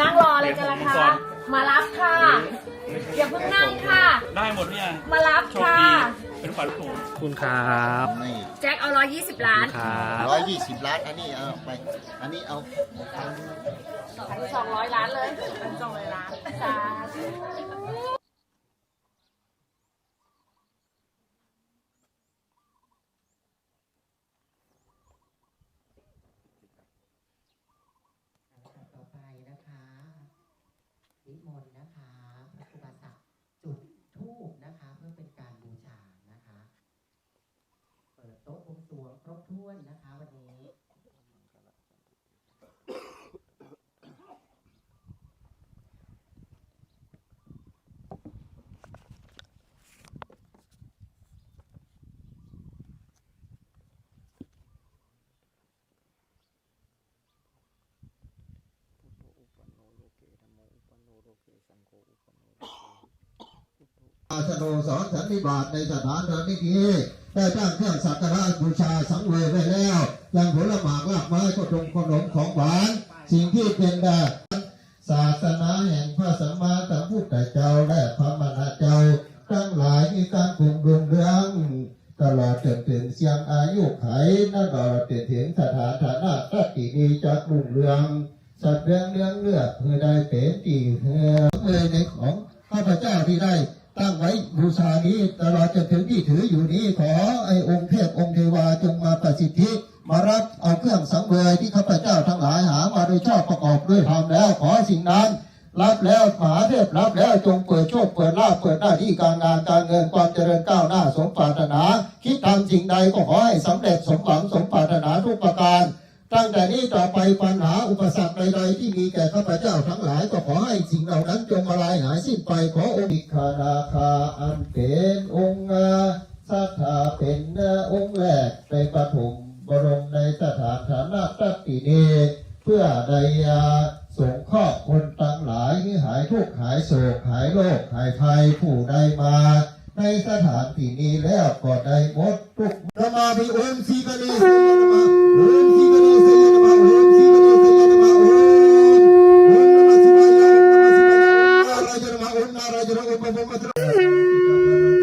นั่งรอเลยกันละคะ มารับค่ะ อย่าเพิ่งนั่งค่ะ ได้หมดเนี่ยมารับโชคค่ะ ดีเป็นขวัญถุงคุณครับนี่แจ็คเอาร้อยยี่สิบล้านครับร้อยยี่สิบล้านอันนี้เอาไป อันนี้เอาพันสองร้อยล้านเลยพันสองร้อยล้านสาธุ ต่อไปนะคะนิ มนต์นะคะพระครูบาศักดิ์จุดธูปนะคะ เพื่อเป็นการบูชานะคะ เปิดโต๊ะบวงสรวงครบถ้วนนะคะ วันนี้ อาชโนสอนสันนิบาตในสถานนั้นนี้ดีได้ตั้งเครื่องสักการะบูชาสังเวยไว้แล้วยังผลหมากลากไม้ก็ตรงขนมของหวาน สิ่งที่เป็นด้ศาสนาแห่งพระสัมมาสัมพุทธเจ้าและพระมณเจ้าทั้งหลายมีการคงดวงเรืองตลอดจนถึงเสียงอายุไขนั่นตลอดจนถึงสถานฐานะตัติดีจักรุ่งเรือง สัตว์เรื่องเรื่องเลือกเพื่อได้เป็นตีเฮือเลยในของข้าพเจ้าที่ได้ตั้งไว้บูชานี้ตลอดจนถึงที่ถืออยู่นี้ขอไอ้องค์เทพองค์เทวาจงมาประสิทธิ มารับเอาเครื่องสังเวยที่ข้าพเจ้าทั้งหลายหามาโดยชอบประกอบด้วยธรรมแล้ว ขอสิ่งนั้นรับแล้วมหาเทพรับแล้วจงเปิดโชคเปิดลาภเปิดหน้าที่การงานการเงินความเจริญก้าวหน้าสมปรารถนา คิดทำสิ่งใดก็ขอให้สำเร็จสมหวังสมปรารถนาทุกประการ ตั้งแต่นี้ต่อไปปัญหาอุปสรรคใดๆที่มีแก่ข้าพเจ้าทั้งหลายก็ขอให้สิ่งเหล่านั้นจงมาลายหายสิ้นไปขออบิคานาคาอันเป็นองค์สัทธาเป็นองค์แรกในปฐมบรมในสถานฐานะตัตติเนเพื่อใดยาสงเคราะห์คนตั้งหลายที่หายทุกข์หายโศกหายโรคหายภัยผู้ใดมาในสถานที่นี้แล้วก็ได้หมดทุกธระมาบิโอมสีกะลีมาโอมสีกะลีสยนมาโอมสีกะลีสยนมาโอมโอมนมัสวายาโอมนมัสวายานาราจนมาโอมนา ราจนโอ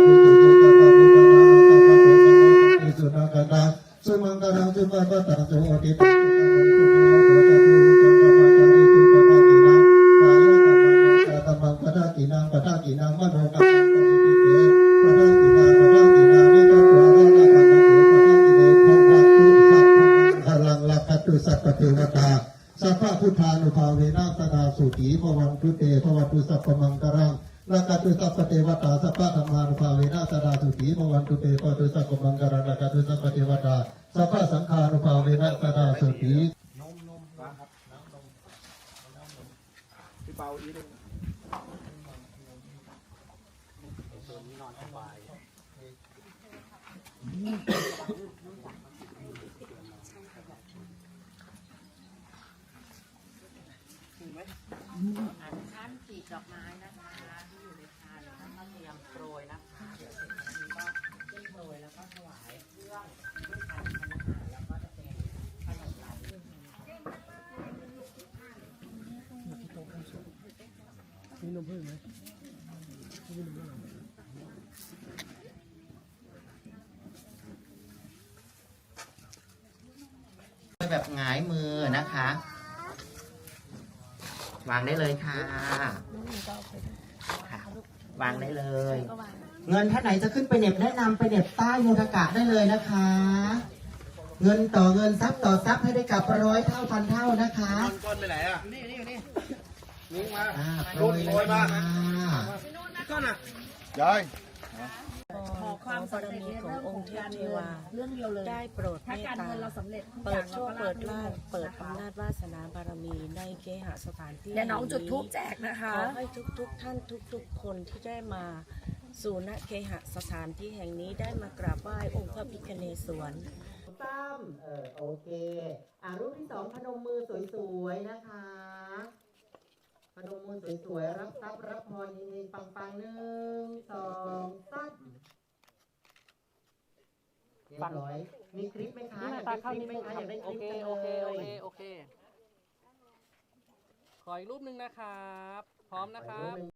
มโอมมัสระสุมังกรังจุปปะตังจุโอติปังกามังปะทะกินังปะทะกินังมโนกัมมังปะทิเตปะทะกินังปะทะกินังนิจัตวาระนะปะทะกิเนภวัตุสัพพะพลังลักขตุสัพพะเทวตา สัพพะพุทธานุภาเวนะสดาสุขีภวันตุเตภวตุสัพพมังกรังลักตุสัพพเทวตาสัพพะธรรมานุภาเวนะสดาสุขีภวันตุเตภวตุสัพพมังกรังลักตุสัพพเทวตาสัพพะสังฆานุภาเวนะสดาสุขีพี่เปาอีกอันท่านจีบ ดอกไม้นะคะที่อยู่ในพานนะคะก็เตรียมโปรยนะคะเดี๋ยวเสร็จจากนี้ก็ขึ้นโปรยแล้วก็ถวายเครื่องด้วยพานธนาแล้วก็จะเป็นขนมหวานแบบหงายมือนะคะ วางได้เลยค่ะค่ะ วางได้เลยเงินท่านไหนจะขึ้นไปเหน็บแนะนำไปเหน็บใต้โมทกะได้เลยนะคะ เงินต่อเงินทรัพย์ต่อทรัพย์ให้ได้กลับร้อยเท่าพันเท่านะคะก้อนไปไหนอะ นี่นี่นี่นี่มาอ่าโปรยเลยค่ะ ก้อนอะยายขอ ความสำเร็จในเรื่องของการเงินเรื่องเดียวเลยได้โปรดถ้าเมตการตาเงินเราสำเร็จทุกอเปิย่าดงโชเราคก็เปิดราลาบภเปิดนะคะอำนาจวาสนาบารมีในเคหสถานที่เดี๋ยวน้องแห่จุดทูบแจกนะคะขอให้ทุกๆท่านทุกๆ คนที่ได้มาสู่ณเคหสถานที่แห่งนี้ได้มากราบไหว้องค์พระพิฆเนศวร ตั้มเออโอเค อ่ารูปที่สองพนมมือสวยๆนะคะ พนมมือสวยๆ รับทรัพย์รับพรเฮงๆปังๆหนึ่งสองสาม เรียบร้อย มีคลิปไหมคะนี่อมายากตาได้คเข้าลินิปดไหมนึงคะอยากได้คโอลิปเคจังโอเคเลโอยเคโอเค ขออีกรูปหนึ่งนะครับ พร้อมนะครับ